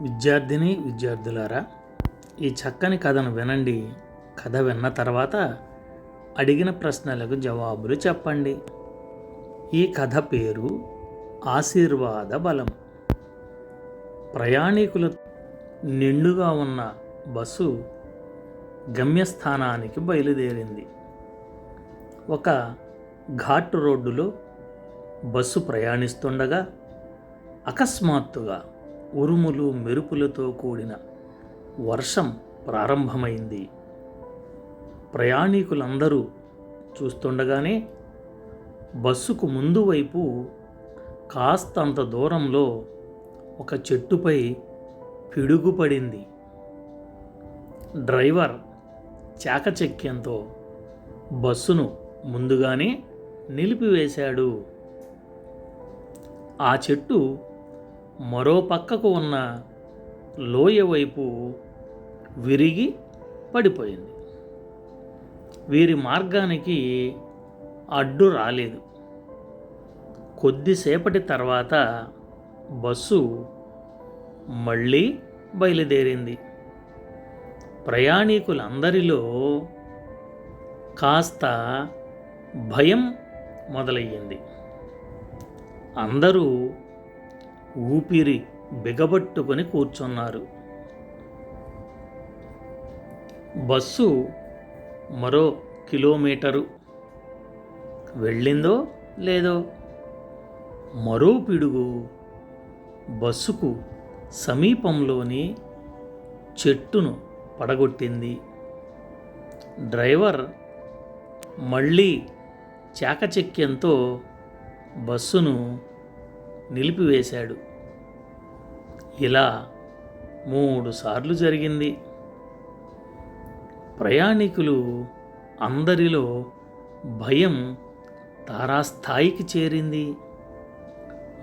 విద్యార్థిని విద్యార్థులారా ఈ చక్కని కథను వినండి. కథ విన్న తర్వాత అడిగిన ప్రశ్నలకు జవాబులు చెప్పండి. ఈ కథ పేరు ఆశీర్వాద బలం. ప్రయాణికుల నిండుగా ఉన్న బస్సు గమ్యస్థానానికి బయలుదేరింది. ఒక ఘాట్ రోడ్డులో బస్సు ప్రయాణిస్తుండగా అకస్మాత్తుగా ఉరుములు మెరుపులతో కూడిన వర్షం ప్రారంభమైంది. ప్రయాణికులందరూ చూస్తుండగానే బస్సుకు ముందు వైపు కాస్తంత దూరంలో ఒక చెట్టుపై పిడుగుపడింది. డ్రైవర్ చాకచక్యంతో బస్సును ముందుగానే నిలిపివేశాడు. ఆ చెట్టు మరో పక్కకు ఉన్న లోయ వైపు విరిగి పడిపోయింది. వీరి మార్గానికి అడ్డు రాలేదు. కొద్దిసేపటి తర్వాత బస్సు మళ్ళీ బయలుదేరింది. ప్రయాణికులందరిలో కాస్త భయం మొదలయ్యింది. అందరూ ఊపిరి బిగబట్టుకుని కూర్చున్నారు. బస్సు మరో కిలోమీటరు. వెళ్ళిందో లేదో? మరో పిడుగు. బస్సుకు సమీపంలోని చెట్టును పడగొట్టింది. డ్రైవర్ మళ్ళీ చాకచక్యంతో బస్సును నిలిపివేశాడు. ఇలా మూడు సార్లు జరిగింది. ప్రయాణికులు అందరిలో భయం తారాస్థాయికి చేరింది.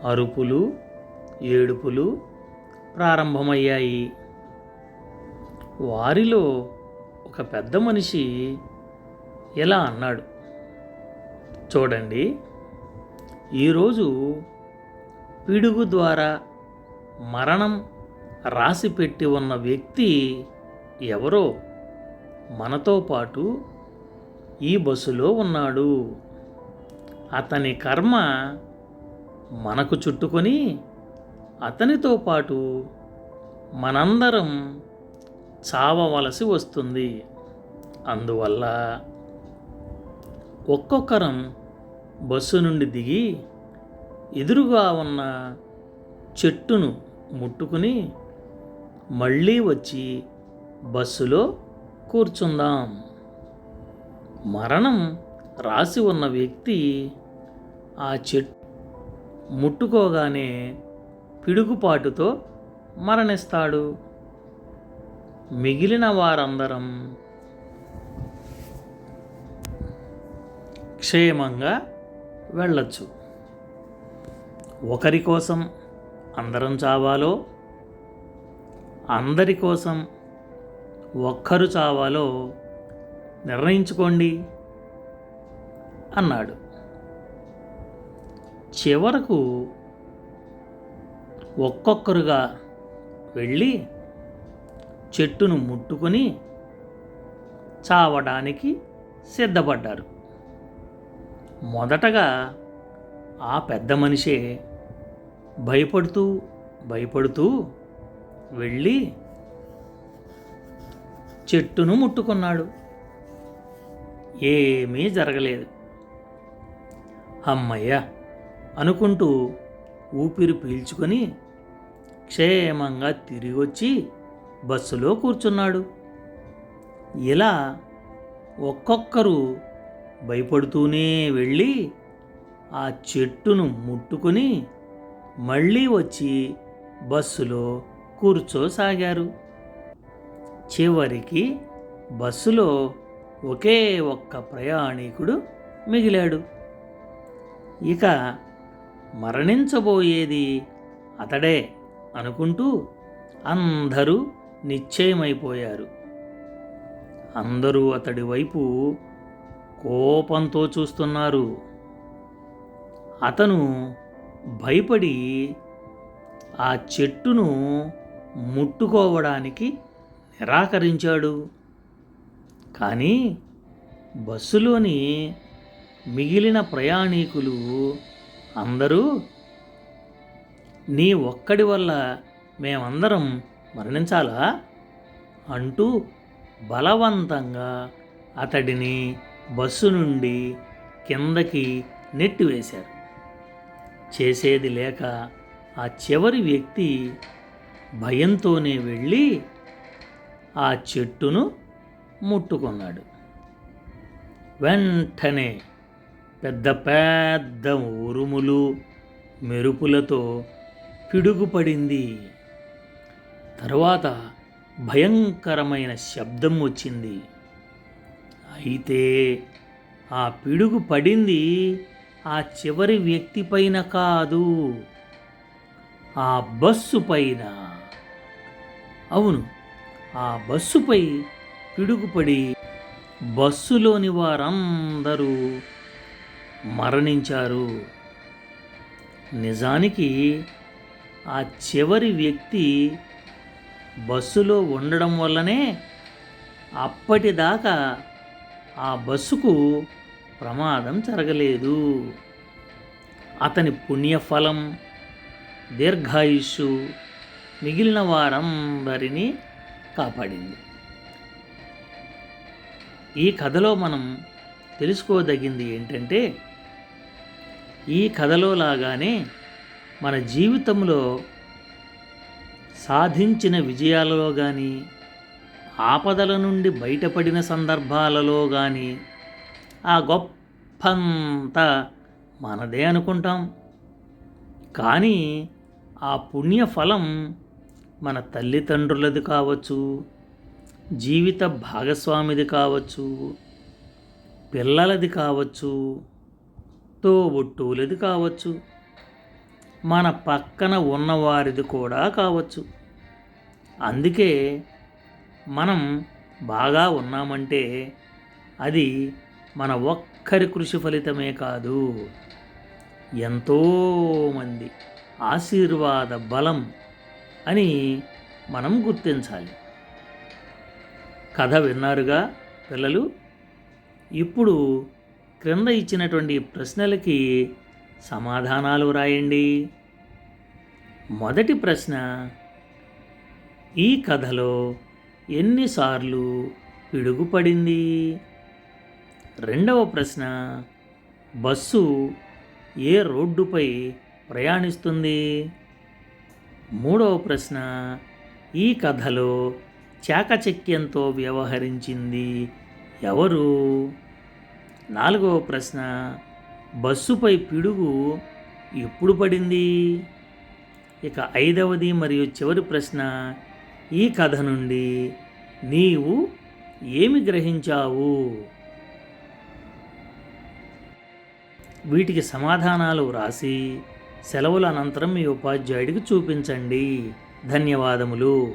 అరుపులు ఏడుపులు ప్రారంభమయ్యాయి. వారిలో ఒక పెద్ద మనిషి ఇలా అన్నాడు? చూడండి. ఈరోజు పిడుగు ద్వారా మరణం రాసిపెట్టి ఉన్న వ్యక్తి ఎవరో మనతో పాటు ఈ బస్సులో ఉన్నాడు. అతని కర్మ మనకు చుట్టుకొని అతనితో పాటు మనందరం చావవలసి వస్తుంది. అందువల్ల ఒక్కొక్కరం బస్సు నుండి దిగి ఎదురుగా ఉన్న చెట్టును ముట్టుకుని మళ్ళీ వచ్చి బస్సులో కూర్చుందాం. మరణం రాసి ఉన్న వ్యక్తి ఆ చెట్టు ముట్టుకోగానే పిడుగుపాటుతో మరణిస్తాడు. మిగిలిన వారందరం క్షేమంగా వెళ్ళొచ్చు. ఒకరి కోసం అందరం చావాలో అందరి కోసం ఒక్కరు చావాలో నిర్ణయించుకోండి అన్నాడు. చివరకు ఒక్కొక్కరుగా వెళ్ళి చెట్టును ముట్టుకొని చావడానికి సిద్ధపడ్డారు. మొదటగా ఆ పెద్ద మనిషే భయపడుతూ భయపడుతూ వెళ్ళి చెట్టును ముట్టుకున్నాడు. ఏమీ జరగలేదు. అమ్మయ్య అనుకుంటూ ఊపిరి పీల్చుకొని క్షేమంగా తిరిగి వచ్చి బస్సులో కూర్చున్నాడు. ఇలా ఒక్కొక్కరు భయపడుతూనే వెళ్ళి ఆ చెట్టును ముట్టుకొని మళ్ళీ వచ్చి బస్సులో కూర్చోసాగారు. చివరికి బస్సులో ఒకే ఒక్క ప్రయాణికుడు మిగిలాడు. ఇక మరణించబోయేది అతడే అనుకుంటూ అందరూ నిశ్చయమైపోయారు. అందరూ అతడి వైపు కోపంతో చూస్తున్నారు. అతను భయపడి ఆ చెట్టును ముట్టుకోవడానికి నిరాకరించాడు. కానీ బస్సులోని మిగిలిన ప్రయాణికులు అందరూ నీ ఒక్కడి వల్ల మేమందరం మరణించాలా? అంటూ బలవంతంగా అతడిని బస్సు నుండి కిందకి నెట్టివేశారు. చేసేది లేక ఆ చివరి వ్యక్తి భయంతోనే వెళ్ళి ఆ చెట్టును ముట్టుకున్నాడు. వెంటనే పెద్ద పెద్ద ఉరుములు మెరుపులతో పిడుగుపడింది. తర్వాత భయంకరమైన శబ్దం వచ్చింది. అయితే ఆ పిడుగు పడింది ఆ చివరి వ్యక్తి పైన కాదు ఆ బస్సు పైన. అవును ఆ బస్సుపై పిడుగుపడి బస్సులోని వారందరూ మరణించారు. నిజానికి ఆ చివరి వ్యక్తి బస్సులో ఉండడం వల్లనే అప్పటిదాకా ఆ బస్సుకు ప్రమాదం జరగలేదు. అతని పుణ్యఫలం దీర్ఘాయుష్షు మిగిలిన వారందరినీ కాపాడింది. ఈ కథలో మనం తెలుసుకోదగింది ఏంటంటే ఈ కథలో లాగానే మన జీవితంలో సాధించిన విజయాలలో కానీ ఆపదల నుండి బయటపడిన సందర్భాలలో కానీ ఆ గొప్పంతా మనదే అనుకుంటాం. కానీ ఆ పుణ్యఫలం మన తల్లిదండ్రులది కావచ్చు జీవిత భాగస్వామిది కావచ్చు పిల్లలది కావచ్చు తోబుట్టువులది కావచ్చు మన పక్కన ఉన్నవారిది కూడా కావచ్చు. అందుకే మనం బాగా ఉన్నామంటే అది మన ఒక్కరి కృషి ఫలితమే కాదు. ఎంతోమంది ఆశీర్వాద బలం అని మనం గుర్తించాలి. కథ విన్నారుగా పిల్లలు? ఇప్పుడు క్రింద ఇచ్చినటువంటి ప్రశ్నలకి సమాధానాలు రాయండి. మొదటి ప్రశ్న ఈ కథలో ఎన్నిసార్లు పిడుగుపడింది రెండవ ప్రశ్న బస్సు ఏ రోడ్డుపై ప్రయాణిస్తుంది? మూడవ ప్రశ్న ఈ కథలో చాకచక్యంతో వ్యవహరించింది ఎవరు? నాలుగవ ప్రశ్న బస్సుపై పిడుగు ఎప్పుడు పడింది? ఇక ఐదవది మరియు చివరి ప్రశ్న ఈ కథ నుండి నీవు ఏమి గ్రహించావు? వీటికి సమాధానాలు వ్రాసి సెలవుల అనంతరం మీ ఉపాధ్యాయుడికి చూపించండి. ధన్యవాదములు.